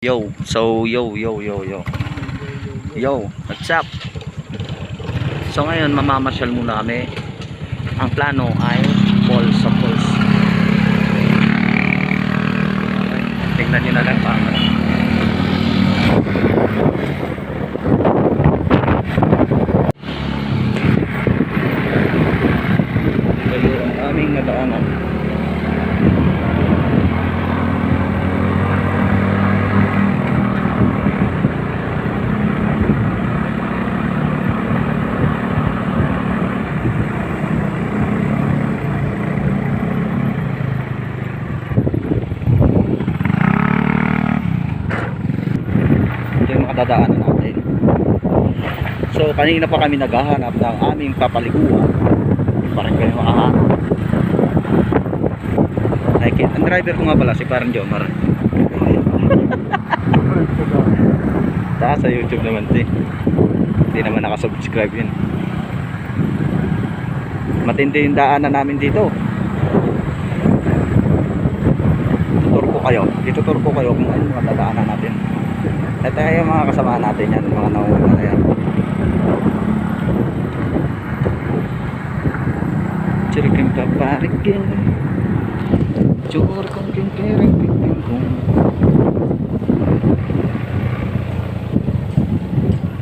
Yo, so yo, yo, yo, yo. Yo, what's up? So ngayon mamamasyal muna kami. Ang plano ay falls sa falls. Tingnan nyo na lang pa. Ito ang aming nadaanan. Makadadaanan natin. So kanina pa kami naghahanap ng aming papaliguan. Parang kayo makahanap. Kid- ang driver ko nga pala si Parang Jomar. Saka sa YouTube naman ti. Hindi naman nakasubscribe yun. Matindi yung daanan namin dito. Tutur ko kayo. Itutur ko kayo kung ano yung mga dadaanan natin. Ito yung mga kasama natin yan, mga nauuna na yan. Chirikin paparikin. Chur kong kinkiring piting kong.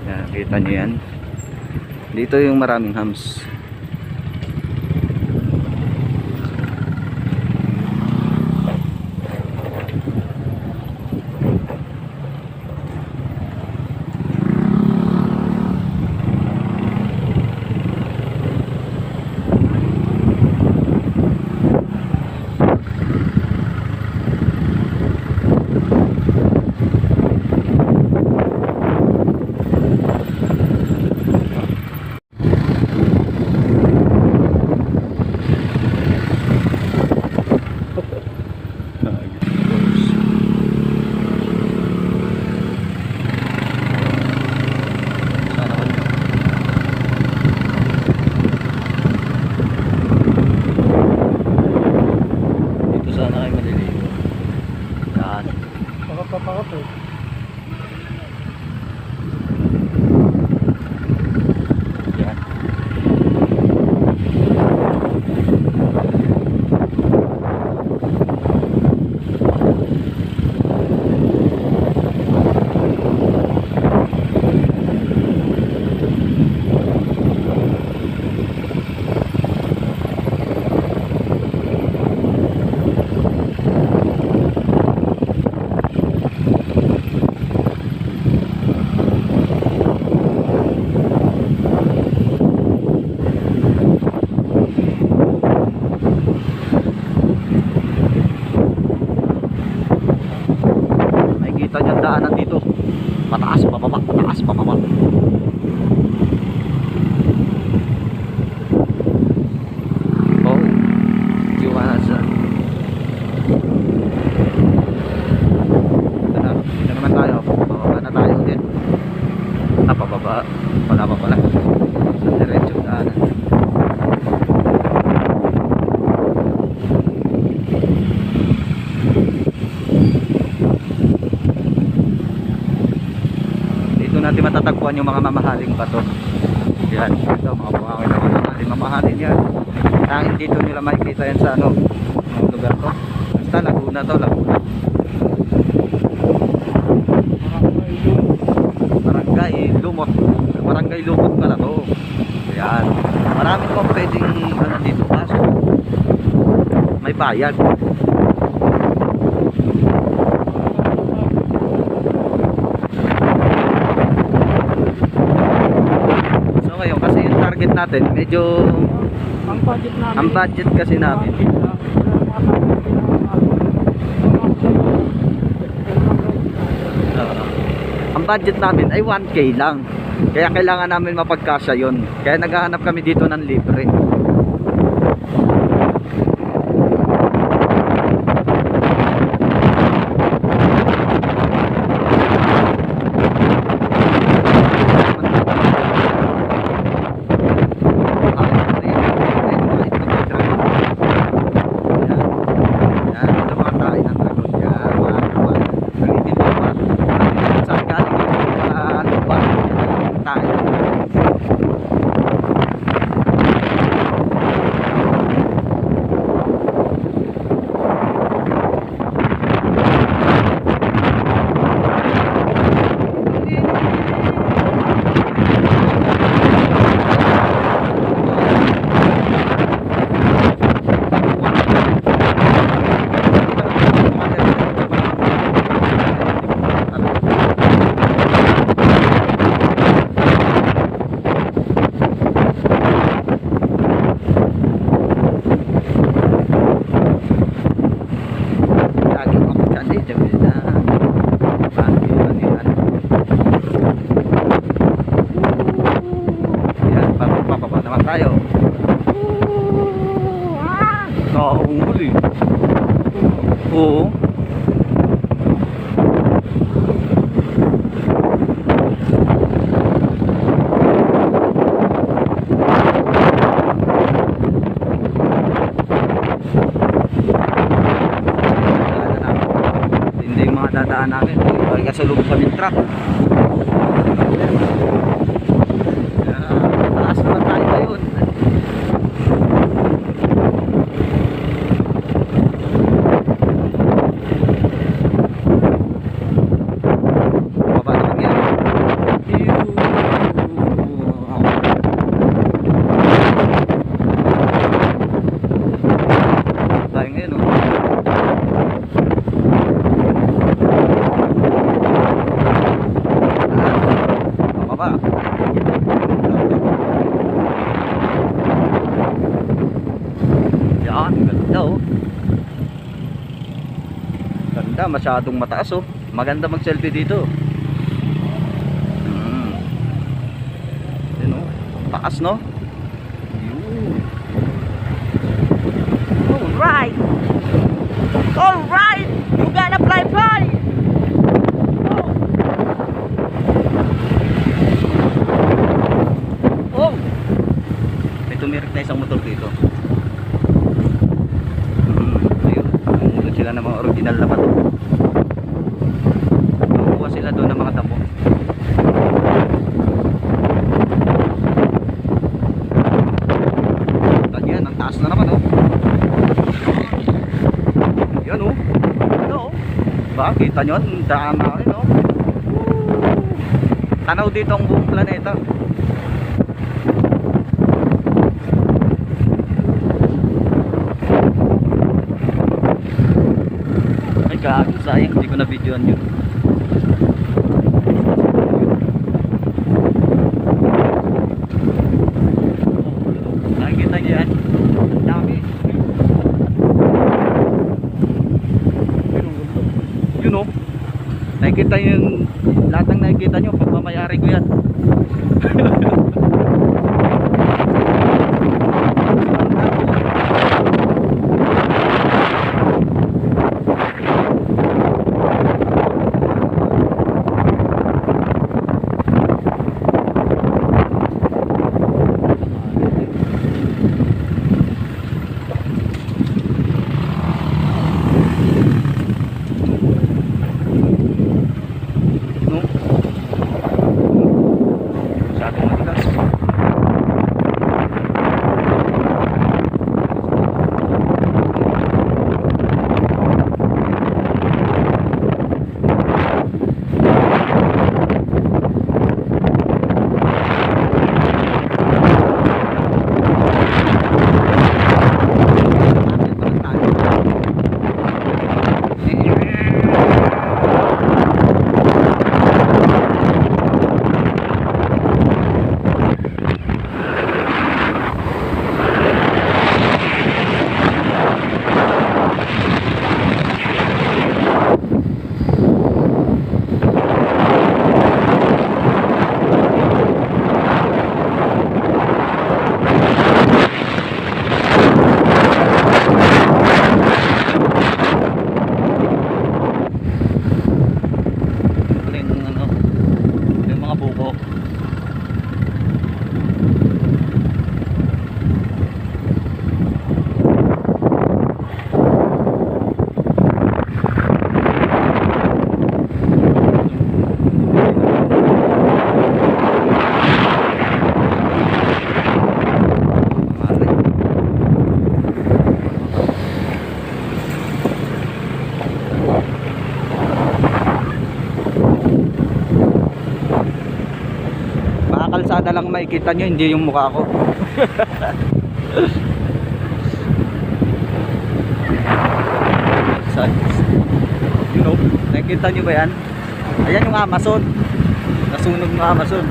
Yan, kita nyo yan. Dito yung maraming hams. Natin matatagpuan yung mga mamahaling bato. Yan, ito mga buhangin na mamahalin. Mamahalin yan. Dahil dito nila makikita yan sa ano, lugar ko. Basta Laguna to, Laguna. Barangay Lumot. Barangay Lumot pala to. Yan. Marami pang pwedeng ano dito kaso may bayad. So ngayon kasi yung target natin medyo Ang budget namin. ang budget kasi namin uh, ang budget namin ay 1k lang. Kaya kailangan namin mapagkasya yon. Kaya naghahanap kami dito ng libre. 오. Tayo ngayon, oh. Pababa. Yan, ganda oh. Ganda, masyadong mataas oh. Maganda mag-selfie dito. Hmm. Yan oh. Taas no? Yun. Alright! Alright! You gotta fly fly! Oh! May tumirik na isang motor dito. Hmm, ayun. Namulot sila ng mga original na bato. Nakukuha sila doon ng mga damo. Ganyan, ang taas na naman oh. Yan oh. Ano oh. Ba, kita nyo? Daan na rin oh. Tanaw dito ang buong planeta. Videoan yun. Nakikita niyo yan? Dami. Yun o. Nakikita niyo yung lahat ng nakikita niyo pagmamayari ko yan. Kalsada lang makikita nyo, hindi yung mukha ko. You know, nakikita nyo ba yan? Ayan yung Amazon. Nasunog ng Amazon.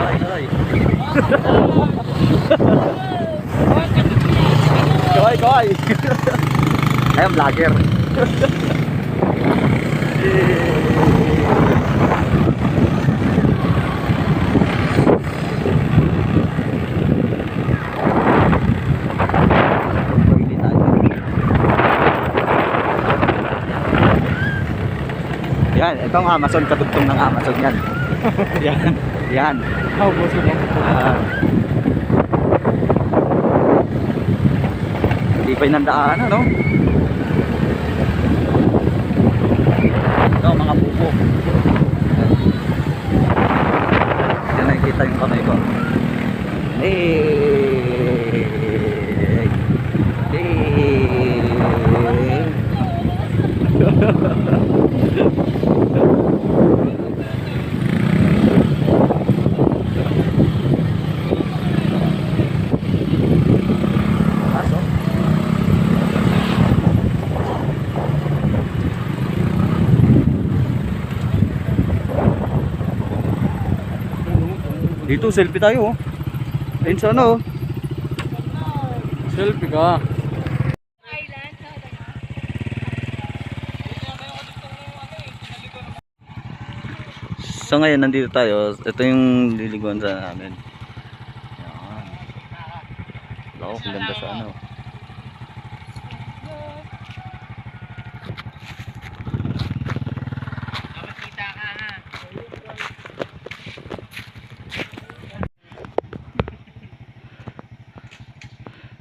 Ay, ay. Koy, koy. Ayun, vlogger. Yan, itong Amazon, katugtong ng Amazon yan. yan, yan. Naubos ko lang. Ah. Hindi pa yung daan, ano? Ito, mga buko. Yan nakikita yung kamay ko. Eh. Pasok. Dito, selfie tayo oh. Ayun sa ano oh. Selfie ka. So ngayon nandito tayo. Ito yung liliguan sa namin. Yan. Lawak, ganda sa ano.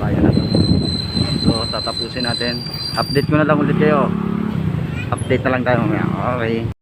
bayan na to. So, tatapusin natin. Update ko na lang ulit kayo. Update na lang tayo mamaya. Okay.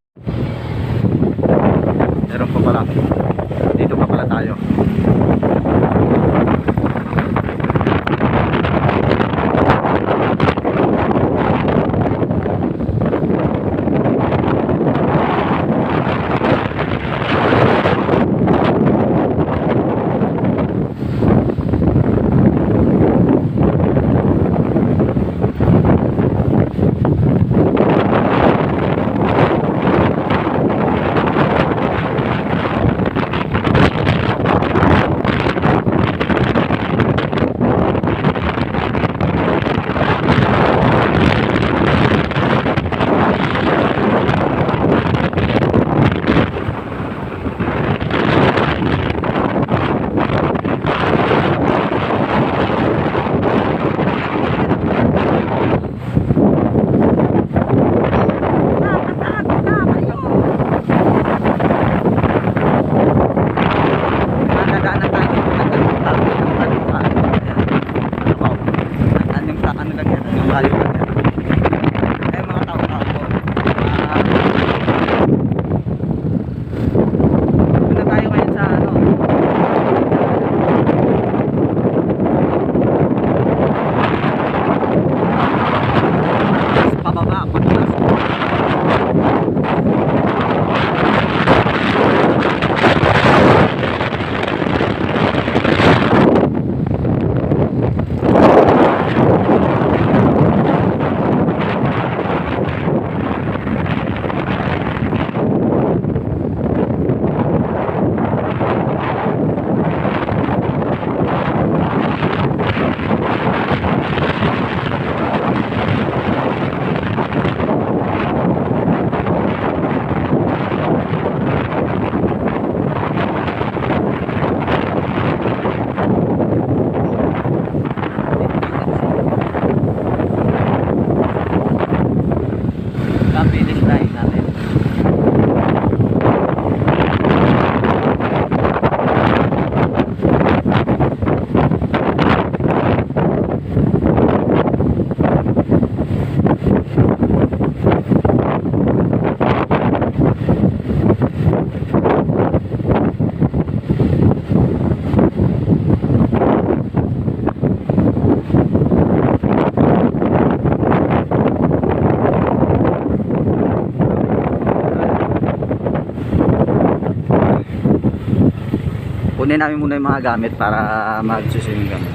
Kunin namin muna yung mga gamit para mag-swimming kami.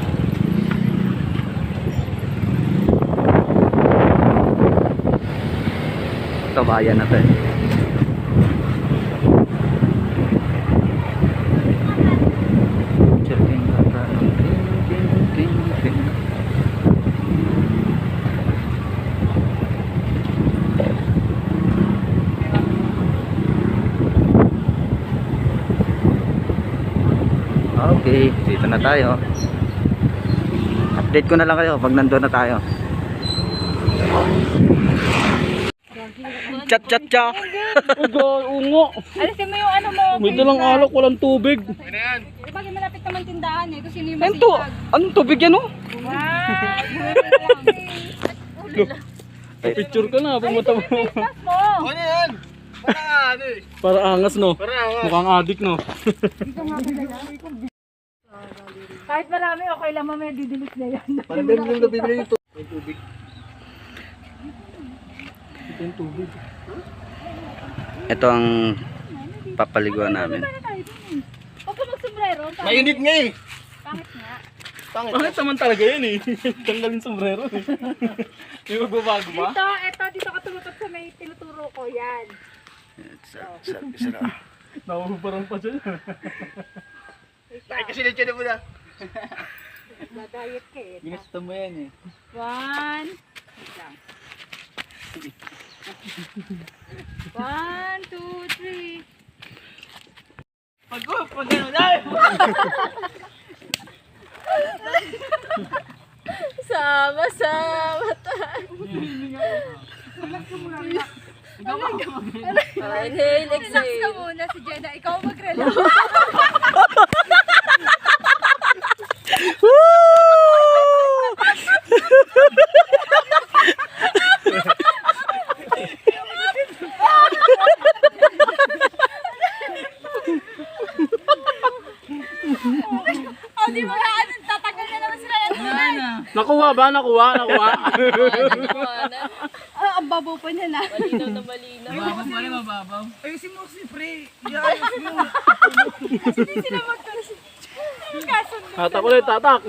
Ito bayan na Okay, dito na tayo. Update ko na lang kayo pag nandun na tayo. Chat chat chat. Ugo, ungo. Alisin mo yung ano mo. May dalang alak, walang tubig. Di ba malapit naman tindahan eh. Kung sino yung Ano to? masipag. Anong tubig yan oh? Wow! Picture ka na, pag mata mo. Mas mo! Para angas no? Mukhang adik no? Kahit marami, okay lang mamaya didilis na yan. Ito yung tubig. Ito ang papaliguan namin. Huwag ka magsombrero. Mainit nga eh. Pangit nga. Bakit naman talaga yan eh? Tanggalin sombrero eh. May magbabago ba? Ito, ito, dito ka tumutot sa may tinuturo ko. Yan. Nakuhuparang pa dyan. Ay, kasi na mo na. Dadayet ka eh. Ginusto mo yan eh. One. One, two, three. Pag pag gano'n ay! Sama, sama tayo. Inhale, exhale. Relax ka muna si Jenna. Ikaw mag-relax. O, di ba nga, ano, tatagal na naman sila yan. Nakuha ba? Nakuha? Nakuha? Ah, ang babaw pa niya na. Mababaw pa rin, mababaw. Hindi sila magkaroon. Kaso, Tatak ulit, tatak.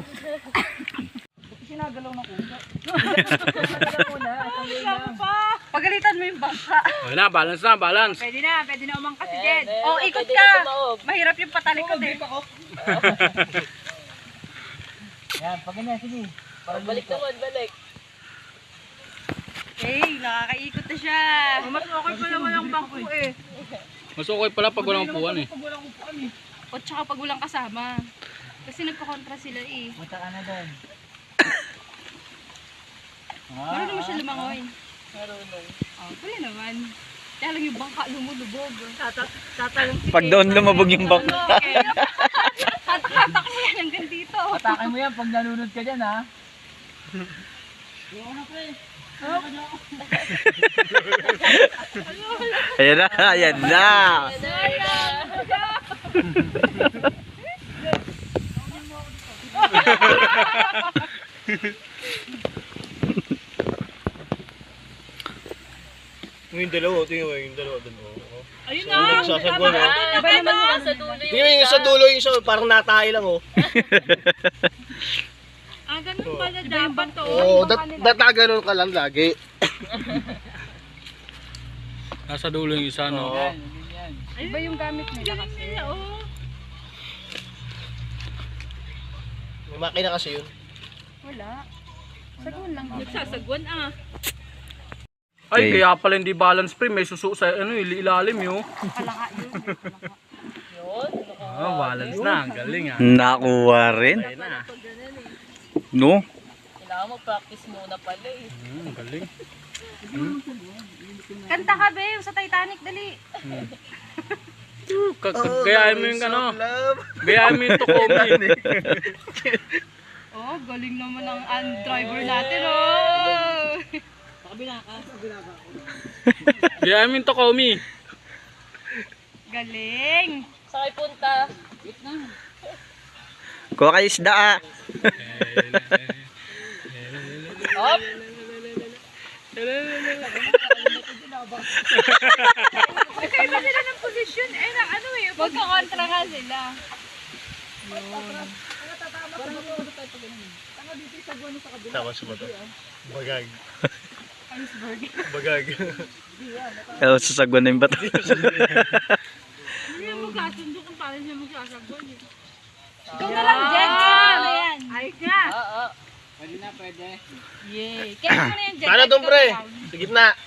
Pagalitan mo yung bangka. Okay na, balance na, balance. Pwede na, pwede na umangkas si Jen. Oh, ikot ka. Mahirap yung patalikod eh. Hey, nakakaikot na siya. Mas okay pa naman ang bangko eh. Mas okay pala pag walang upuan eh. o tsaka pag walang kasama. Kasi nagpakontra sila eh. Mata ka na doon. Marunong naman siya lumangoy. Marunong. Oh, pwede naman. Kaya lang yung bangka lumulubog. Tatalong si Pag doon lumabog yung bangka. Hatak mo yan hanggang dito. Atakin mo yan pag nanunod ka dyan ha. Ayan na, ayan na. Yung dalawa, tingnan mo yung dalawa dun. Oh. Ayun So, yung. Iba naman sa dulo. Tingnan mo yung sa dulo, yung isa, parang natahay lang, oh. Ah, pala dapat to. Oo, oh, dat dataganon ka lang lagi. Nasa dulo yung isa no. Oo. Iba yung gamit nila kasi. oh. May makina kasi yun. Wala. Sagun lang. Nagsasagwan ah. Ay, Okay. kaya pala hindi balance frame. May susu sa ano, ilalim yun. Kalaka yun. Oh, balance na. Ang galing ah. Nakuha rin. Ayun na. No? Kailangan mag-practice muna pala eh. Hmm, galing. Kanta ka, babe, sa Titanic, dali. Ka- ka- Gayahin mo yung ano. Gayahin mo yung tukomi. Oh, galing naman ang ang driver natin, oh. Gayahin mo yung tukomi. Galing. Sakay punta. Kuha kayo isda ah. Up. Magkaiba sila ng posisyon, eh, na ano eh. Magkakontra nga sila. Tama sa mata. Bagag. Bagag. Kaya sasagwan na yung bato. Hindi mo kasundo kung paano niya magsasagot eh. Ikaw na lang, Jen. Kaya mo na yan. Ay ka. Yay. Kaya mo na yan, Jen. Sana doon pre. Sa gitna.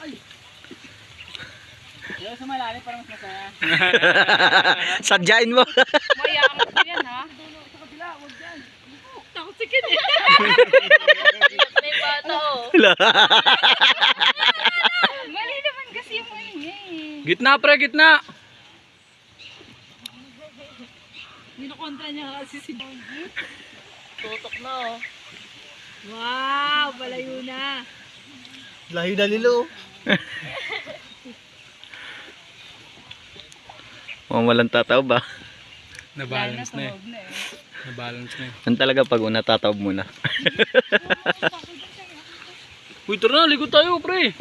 Sadyain mo. Mayaman ko yan, ha? Takot si Ken eh. May bata oh. Mali naman kasi yung ano eh. Gitna pre, gitna. Ninukontra niya kasi si Bonji. Tutok na oh. Wow, palayo na. Layo na lilo. Mukhang walang tataw ba? Nabalance na eh. Huwag na eh. Nabalance na eh. Yan talaga pag una tataw muna. Uy, tara na, ligo tayo pre.